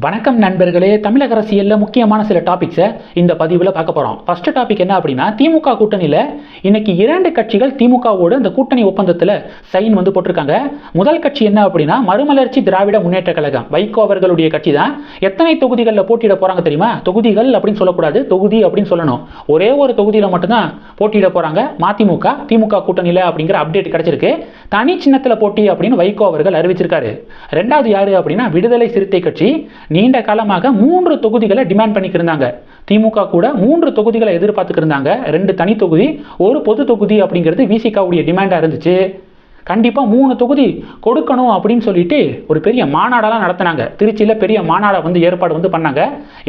வணக்கம் நண்பர்களே தமிழக அரசியலில் முக்கியமான சில டாபிக்ஸை இந்த பதிவில் பார்க்க போகிறோம் ஃபர்ஸ்ட் டாபிக் என்ன அப்படின்னா திமுக கூட்டணியில் இன்னைக்கு இரண்டு கட்சிகள் திமுகவோடு இந்த கூட்டணி ஒப்பந்தத்தில் சைன் வந்து போட்டிருக்காங்க. முதல் கட்சி என்ன அப்படின்னா மறுமலர்ச்சி திராவிட முன்னேற்ற கழகம் வைகோ அவர்களுடைய கட்சி தான். எத்தனை தொகுதிகளில் போட்டியிட போகிறாங்க தெரியுமா? தொகுதிகள் அப்படின்னு சொல்லக்கூடாது தொகுதி அப்படின்னு சொல்லணும். ஒரே ஒரு தொகுதியில் மட்டும்தான் போட்டியிட போகிறாங்க மதிமுக திமுக கூட்டணியில் அப்படிங்கிற அப்டேட் கிடைச்சிருக்கு. தனி சின்னத்தில் போட்டி அப்படின்னு வைகோ அவர்கள் அறிவிச்சிருக்காரு. ரெண்டாவது யார் அப்படின்னா விடுதலை சிறுத்தை கட்சி. நீண்ட காலமாக மூன்று தொகுதிகளை டிமாண்ட் பண்ணிக்கிருந்தாங்க. திமுக கூட மூன்று தொகுதிகளை எதிர்பார்த்துக்கிருந்தாங்க. ரெண்டு தனி தொகுதி ஒரு பொது தொகுதி அப்படிங்கிறது விசிகாவுடைய டிமாண்டாக இருந்துச்சு. கண்டிப்பாக மூணு தொகுதி கொடுக்கணும் அப்படின்னு சொல்லிட்டு ஒரு பெரிய மாநாடெல்லாம் நடத்தினாங்க. திருச்சியில் பெரிய மாநாடை வந்து ஏற்பாடு வந்து பண்ணாங்க.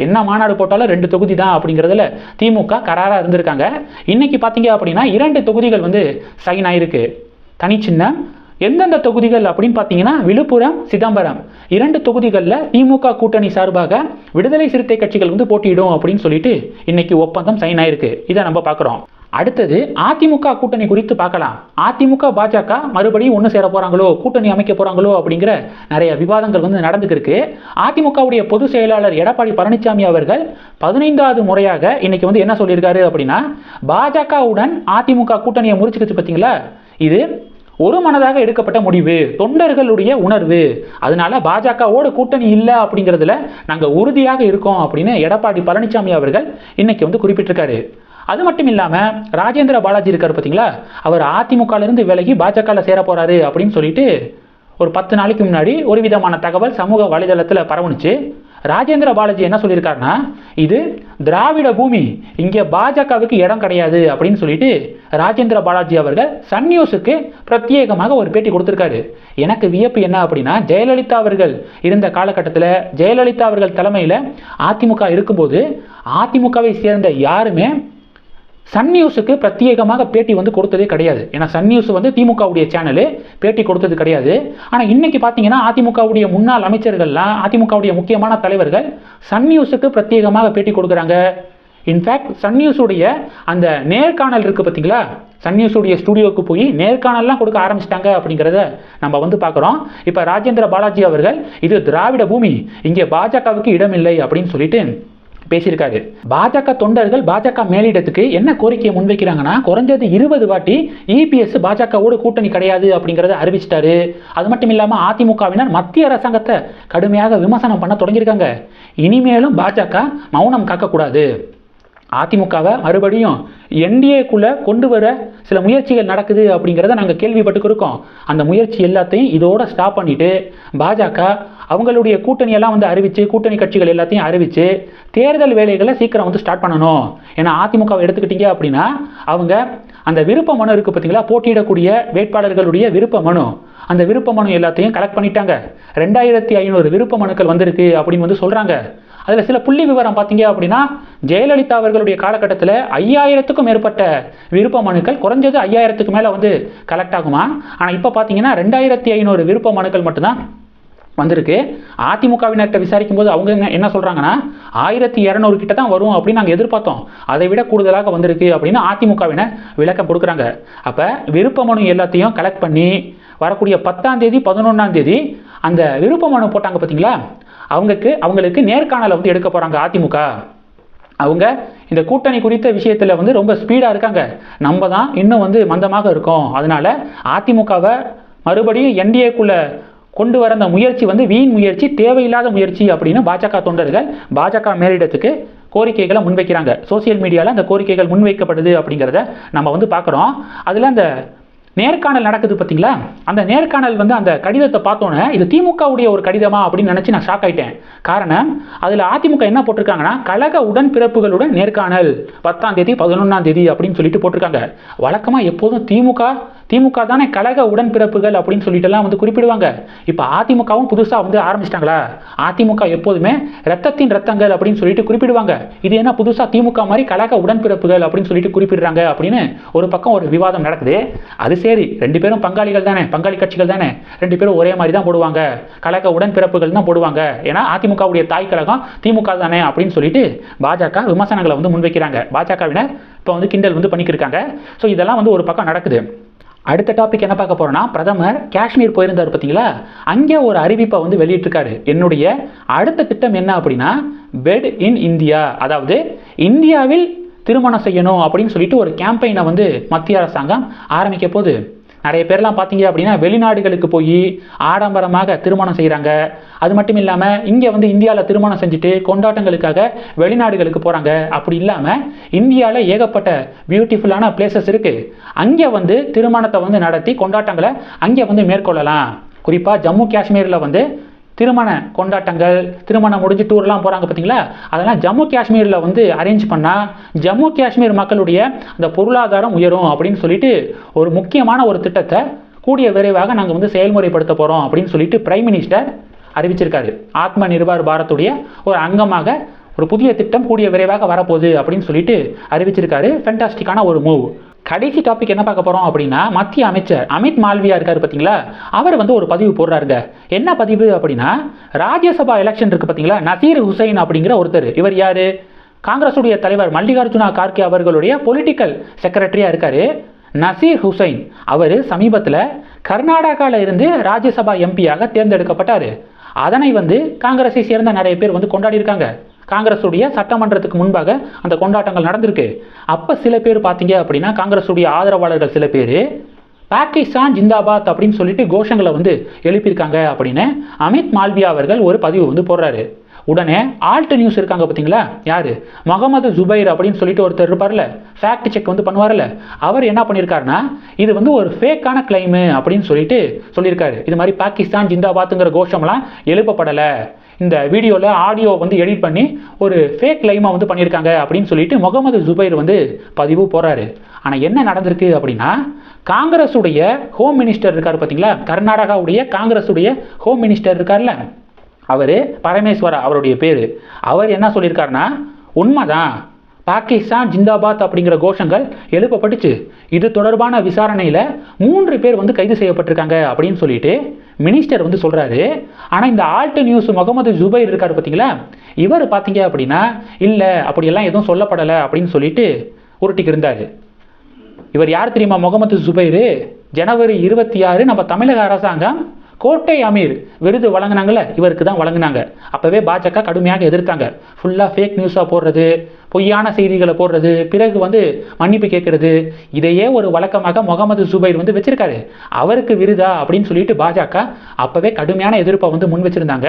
என்ன மாநாடு போட்டாலும் ரெண்டு தொகுதி தான் அப்படிங்கிறதுல திமுக கராராக இருந்திருக்காங்க. இன்றைக்கி பார்த்தீங்க அப்படின்னா இரண்டு தொகுதிகள் வந்து சைன் ஆயிருக்கு. தனிச்சின்னம் எந்தெந்த தொகுதிகள் அப்படின்னு பார்த்தீங்கன்னா விழுப்புரம் சிதம்பரம். இரண்டு தொகுதிகளில் திமுக கூட்டணி சார்பாக விடுதலை சிறுத்தை கட்சிகள் வந்து போட்டியிடும் அப்படின்னு சொல்லிட்டு இன்னைக்கு ஒப்பந்தம் சைன் ஆயிருக்கு. இதை நம்ம பார்க்குறோம். அடுத்தது அதிமுக கூட்டணி குறித்து பார்க்கலாம். அதிமுக பாஜக மறுபடியும் ஒன்று சேர போகிறாங்களோ கூட்டணி அமைக்க போகிறாங்களோ அப்படிங்கிற நிறைய விவாதங்கள் வந்து நடந்துக்கிருக்கு அதிமுகவுடைய பொதுச் செயலாளர் எடப்பாடி பழனிசாமி அவர்கள் பதினைந்தாவது முறையாக இன்னைக்கு வந்து என்ன சொல்லியிருக்காரு அப்படின்னா பாஜகவுடன் அதிமுக கூட்டணியை முறிச்சுக்கிச்சு பார்த்தீங்களா? இது ஒரு மனதாக எடுக்கப்பட்ட முடிவு தொண்டர்களுடைய உணர்வு. அதனால பாஜகவோட கூட்டணி இல்லை அப்படிங்கிறதுல நாங்கள் உறுதியாக இருக்கோம் அப்படின்னு எடப்பாடி பழனிசாமி அவர்கள் இன்னைக்கு வந்து குறிப்பிட்டிருக்காரு. அது மட்டும் இல்லாமல் ராஜேந்திர பாலாஜி இருக்கார் பார்த்தீங்களா அவர் அதிமுகலேருந்து விலகி பாஜகவில் சேர அப்படின்னு சொல்லிட்டு ஒரு பத்து நாளைக்கு முன்னாடி ஒரு விதமான தகவல் சமூக வலைதளத்தில் பரவுனுச்சு. ராஜேந்திர பாலாஜி என்ன சொல்லியிருக்காருன்னா இது திராவிட பூமி இங்கே பாஜகவுக்கு இடம் கிடையாது அப்படின்னு சொல்லிட்டு ராஜேந்திர பாலாஜி அவர்கள் சன் நியூஸுக்கு பிரத்யேகமாக ஒரு பேட்டி கொடுத்துருக்காரு. எனக்கு வியப்பு என்ன அப்படின்னா ஜெயலலிதா அவர்கள் இருந்த காலகட்டத்தில் ஜெயலலிதா அவர்கள் தலைமையில் அதிமுக இருக்கும்போது அதிமுகவை சேர்ந்த யாருமே சன் நியூஸுக்கு பிரத்யேகமாக பேட்டி வந்து கொடுத்ததே கிடையாது. ஏன்னா சன் நியூஸ் வந்து திமுகவுடைய சேனலு பேட்டி கொடுத்தது கிடையாது. ஆனால் இன்னைக்கு பார்த்தீங்கன்னா அதிமுகவுடைய முன்னாள் அமைச்சர்கள்லாம் அதிமுகவுடைய முக்கியமான தலைவர்கள் சன் நியூஸுக்கு பிரத்யேகமாக பேட்டி கொடுக்குறாங்க. இன்ஃபேக்ட் சன் நியூஸுடைய அந்த நேர்காணல் இருக்குது பார்த்தீங்களா சன் நியூஸுடைய ஸ்டுடியோவுக்கு போய் நேர்காணல்லாம் கொடுக்க ஆரம்பிச்சிட்டாங்க அப்படிங்கிறத நம்ம வந்து பார்க்குறோம் இப்போ ராஜேந்திர பாலாஜி அவர்கள் இது திராவிட பூமி இங்கே பாஜகவுக்கு இடமில்லை அப்படின்னு சொல்லிட்டு பேசியிருக்காரு. பாஜக தொண்டர்கள் பாஜக மேலிடத்துக்கு என்ன கோரிக்கையை முன்வைக்கிறாங்கன்னா குறைஞ்சது இருபது வாட்டி இபிஎஸ் பாஜகவோடு கூட்டணி கிடையாது அப்படிங்கிறத அறிவிச்சிட்டாரு. அது மட்டும் இல்லாமல் அதிமுகவினர் மத்திய அரசாங்கத்தை கடுமையாக விமர்சனம் பண்ண தொடங்கியிருக்காங்க. இனிமேலும் பாஜக மௌனம் காக்கக்கூடாது. அதிமுகவை மறுபடியும் என்டிஏக்குள்ளே கொண்டு வர சில முயற்சிகள் நடக்குது அப்படிங்கிறத நாங்கள் கேள்விப்பட்டுக்கிருக்கோம். அந்த முயற்சி எல்லாத்தையும் இதோட ஸ்டாப் பண்ணிட்டு பாஜக அவங்களுடைய கூட்டணியெல்லாம் வந்து அறிவித்து கூட்டணி கட்சிகள் எல்லாத்தையும் அறிவித்து தேர்தல் வேலைகளை சீக்கிரம் வந்து ஸ்டார்ட் பண்ணணும். ஏன்னா அதிமுகவை எடுத்துக்கிட்டீங்க அப்படின்னா அவங்க அந்த விருப்ப மனு இருக்குது பார்த்தீங்களா? போட்டியிடக்கூடிய வேட்பாளர்களுடைய விருப்ப மனு. அந்த விருப்ப மனு எல்லாத்தையும் கலெக்ட் பண்ணிட்டாங்க. ரெண்டாயிரத்தி ஐநூறு விருப்ப மனுக்கள் வந்திருக்கு அப்படின்னு வந்து சொல்கிறாங்க அதில் சில புள்ளி விவரம் பார்த்தீங்க அப்படின்னா ஜெயலலிதா அவர்களுடைய காலகட்டத்தில் ஐயாயிரத்துக்கும் மேற்பட்ட விருப்ப மனுக்கள் குறைஞ்சது ஐயாயிரத்துக்கு மேலே வந்து கலெக்ட் ஆகுமா? ஆனால் இப்போ பார்த்தீங்கன்னா ரெண்டாயிரத்தி ஐநூறு விருப்ப மனுக்கள் மட்டும்தான் வந்திருக்கு. அதிமுகவினர்கிட்ட விசாரிக்கும் போது அவங்க என்ன சொல்கிறாங்கன்னா ஆயிரத்தி இரநூறு கிட்ட தான் வரும் அப்படின்னு நாங்கள் எதிர்பார்த்தோம். அதை விட கூடுதலாக வந்திருக்கு அப்படின்னு அதிமுகவினர் விளக்கம் கொடுக்குறாங்க. அப்போ விருப்ப மனு எல்லாத்தையும் கலெக்ட் பண்ணி வரக்கூடிய பத்தாம் தேதி பதினொன்றாம் தேதி அந்த விருப்ப மனு போட்டாங்க பார்த்தீங்களா அவங்களுக்கு அவங்களுக்கு நேர்காணலை வந்து எடுக்க போகிறாங்க அதிமுக. அவங்க இந்த கூட்டணி குறித்த விஷயத்தில் வந்து ரொம்ப ஸ்பீடாக இருக்காங்க. நம்ம தான் இன்னும் வந்து மந்தமாக இருக்கோம். அதனால அதிமுகவை மறுபடியும் என்டிஏக்குள்ளே கொண்டு வர அந்த முயற்சி வந்து வீண் முயற்சி தேவையில்லாத முயற்சி அப்படின்னு பாஜக தொண்டர்கள் பாஜக மேலிடத்துக்கு கோரிக்கைகளை முன்வைக்கிறாங்க. சோசியல் மீடியாவில் அந்த கோரிக்கைகள் முன்வைக்கப்படுது அப்படிங்கிறத நம்ம வந்து பார்க்குறோம். அதில் அந்த நேர்காணல் நடக்குது பார்த்தீங்களா? அந்த நேர்காணல் வந்து அந்த கடிதத்தை பார்த்தோன்னே இது திமுகவுடைய ஒரு கடிதமா அப்படின்னு நினச்சி நான் ஷாக் ஆயிட்டேன். காரணம் அதில் அதிமுக என்ன போட்டிருக்காங்கன்னா கழக உடன்பிறப்புகளுடன் நேர்காணல் பத்தாம் தேதி பதினொன்றாம் தேதி அப்படின்னு சொல்லிட்டு போட்டிருக்காங்க. வழக்கமாக எப்போதும் திமுக திமுக தானே கழக உடன்பிறப்புகள் அப்படின்னு சொல்லிட்டுலாம் வந்து குறிப்பிடுவாங்க. இப்போ அதிமுகவும் புதுசாக வந்து ஆரம்பிச்சிட்டாங்களா? அதிமுக எப்போதுமே ரத்தத்தின் ரத்தங்கள் அப்படின்னு சொல்லிட்டு குறிப்பிடுவாங்க. இது என்ன புதுசாக திமுக மாதிரி கழக உடன்பிறப்புகள் அப்படின்னு சொல்லிட்டு குறிப்பிடுறாங்க அப்படின்னு ஒரு பக்கம் ஒரு விவாதம் நடக்குது. அது சரி ரெண்டு பேரும் பங்காளிகள் தானே பங்காளி கட்சிகள் தானே. ரெண்டு பேரும் ஒரே மாதிரி தான் போடுவாங்க. கழக உடன்பிறப்புகள் தான் போடுவாங்க. ஏன்னா அதிமுகவுடைய தாய் கழகம் திமுக தானே அப்படின்னு சொல்லிட்டு பாஜக விமர்சனங்களை வந்து முன்வைக்கிறாங்க. பாஜகவினர் இப்போ வந்து கிண்டல் வந்து பண்ணிக்கிருக்காங்க. ஸோ இதெல்லாம் வந்து ஒரு பக்கம் நடக்குது. அடுத்த டாபிக் என்ன பார்க்க போகிறோன்னா பிரதமர் காஷ்மீர் போயிருந்தார் பார்த்தீங்களா? அங்கே ஒரு அறிவிப்பை வந்து வெளியிட்டிருக்காரு. என்னுடைய அடுத்த திட்டம் என்ன அப்படின்னா பெட் இன் இந்தியா அதாவது இந்தியாவில் திருமணம் செய்யணும் அப்படின்னு சொல்லிட்டு ஒரு கேம்பெயினை வந்து மத்திய அரசாங்கம் ஆரம்பிக்க போகுது. நிறைய பேர்லாம் பார்த்தீங்க அப்படின்னா வெளிநாடுகளுக்கு போய் ஆடம்பரமாக திருமணம் செய்கிறாங்க அது மட்டும் இல்லாமல் இங்கே வந்து இந்தியாவில் திருமணம் செஞ்சுட்டு கொண்டாட்டங்களுக்காக வெளிநாடுகளுக்கு போகிறாங்க அப்படி இல்லாமல் இந்தியாவில் ஏகப்பட்ட பியூட்டிஃபுல்லான பிளேசஸ் இருக்குது அங்கே வந்து திருமணத்தை வந்து நடத்தி கொண்டாட்டங்களை அங்கே வந்து மேற்கொள்ளலாம். குறிப்பாக ஜம்மு காஷ்மீரில் வந்து திருமண கொண்டாட்டங்கள் திருமணம் முடிஞ்சு டூர்லாம் போகிறாங்க பார்த்தீங்களா அதெல்லாம் ஜம்மு காஷ்மீரில் வந்து அரேஞ்ச் பண்ணால் ஜம்மு காஷ்மீர் மக்களுடைய அந்த பொருளாதாரம் உயரும் அப்படின்னு சொல்லிட்டு ஒரு முக்கியமான ஒரு திட்டத்தை கூடிய விரைவாக நாங்கள் வந்து செயல்முறைப்படுத்த போகிறோம் அப்படின்னு சொல்லிட்டு பிரைம் மினிஸ்டர் அறிவிச்சிருக்காரு. ஆத்ம நிர்பார் பாரத்துடைய ஒரு அங்கமாக ஒரு புதிய திட்டம் கூடிய விரைவாக வரப்போகுது அப்படின்னு சொல்லிட்டு அறிவிச்சிருக்காரு. ஃபென்டாஸ்டிக்கான ஒரு மூவ் கடைசி டாபிக் என்ன பார்க்க போகிறோம் அப்படின்னா மத்திய அமைச்சர் அமித் மால்வியா இருக்கார் பார்த்தீங்களா? அவர் வந்து ஒரு பதிவு போடுறாருங்க. என்ன பதிவு அப்படின்னா ராஜ்யசபா எலெக்ஷன் இருக்குது பார்த்தீங்களா? நசீர் ஹுசைன் அப்படிங்கிற ஒருத்தர். இவர் யார்? காங்கிரஸுடைய தலைவர் மல்லிகார்ஜுனா கார்கே அவர்களுடைய பொலிட்டிக்கல் செக்ரட்டரியாக இருக்கார். நசீர் ஹுசைன். அவர் சமீபத்தில் கர்நாடகாவில் இருந்து ராஜ்யசபா எம்பியாக தேர்ந்தெடுக்கப்பட்டார். அதனை வந்து காங்கிரஸை சேர்ந்த நிறைய பேர் வந்து கொண்டாடி இருக்காங்க. காங்கிரஸுடைய சட்டமன்றத்துக்கு முன்பாக அந்த கொண்டாட்டங்கள் நடந்திருக்கு. அப்போ சில பேர் பார்த்தீங்க அப்படின்னா காங்கிரஸுடைய ஆதரவாளர்கள் சில பேர் பாகிஸ்தான் ஜிந்தாபாத் அப்படின்னு சொல்லிட்டு கோஷங்களை வந்து எழுப்பியிருக்காங்க அப்படின்னு அமித் மால்வியா அவர்கள் ஒரு பதிவு வந்து போடுறாரு. உடனே ஆல்ட் நியூஸ் இருக்காங்க பார்த்தீங்களா? யார்? முகமது ஜுபைர் அப்படின்னு சொல்லிட்டு ஒருத்தர் இருப்பார்ல ஃபேக்ட் செக் வந்து பண்ணுவார்ல அவர் என்ன பண்ணியிருக்காருன்னா இது வந்து ஒரு ஃபேக்கான கிளைமு அப்படின்னு சொல்லிட்டு சொல்லியிருக்காரு. இது மாதிரி பாகிஸ்தான் ஜிந்தாபாத்துங்கிற கோஷம்லாம் எழுப்பப்படலை. இந்த வீடியோவில் ஆடியோ வந்து எடிட் பண்ணி ஒரு ஃபேக் கிளைமாக வந்து பண்ணியிருக்காங்க அப்படின்னு சொல்லிட்டு முகமது ஜுபைர் வந்து பதிவு போகிறாரு ஆனால் என்ன நடந்திருக்கு அப்படின்னா காங்கிரஸுடைய ஹோம் மினிஸ்டர் இருக்கார் பார்த்தீங்களா கர்நாடகாவுடைய காங்கிரஸுடைய ஹோம் மினிஸ்டர் இருக்கார்ல. அவர் பரமேஸ்வரா அவருடைய பேர். அவர் என்ன சொல்லியிருக்காருன்னா உண்மைதான். பாகிஸ்தான் ஜிந்தாபாத் அப்படிங்கிற கோஷங்கள் எழுப்பப்பட்டுச்சு. இது தொடர்பான விசாரணையில் மூன்று பேர் வந்து கைது செய்யப்பட்டிருக்காங்க அப்படின்னு சொல்லிட்டு மினிஸ்டர் வந்து சொல்கிறாரு ஆனால் இந்த ஆல்ட் நியூஸ் முகமது ஜுபைர் இருக்கார் பார்த்தீங்களா இவர் பார்த்தீங்க அப்படின்னா இல்லை அப்படியெல்லாம் எதுவும் சொல்லப்படலை அப்படின்னு சொல்லிட்டு உருட்டிக்கு இருந்தார் இவர் யார் தெரியுமா? முகமது ஜுபைரு. ஜனவரி இருபத்தி ஆறு நம்ம தமிழக அரசாங்கம் கோட்டை அமீர் விருது வழங்கினாங்கல்ல இவருக்கு தான் வழங்கினாங்க. அப்போவே பாஜக கடுமையாக எதிர்த்தாங்க. ஃபுல்லாக ஃபேக் நியூஸாக போடுறது பொய்யான செய்திகளை போடுறது பிறகு வந்து மன்னிப்பு கேட்கறது. இதையே ஒரு வழக்கமாக முகமது சுபைர் வந்து வச்சிருக்காரு. அவருக்கு விருதா அப்படின்னு சொல்லிட்டு பாஜக அப்போவே கடுமையான எதிர்ப்பை வந்து முன் வச்சிருந்தாங்க.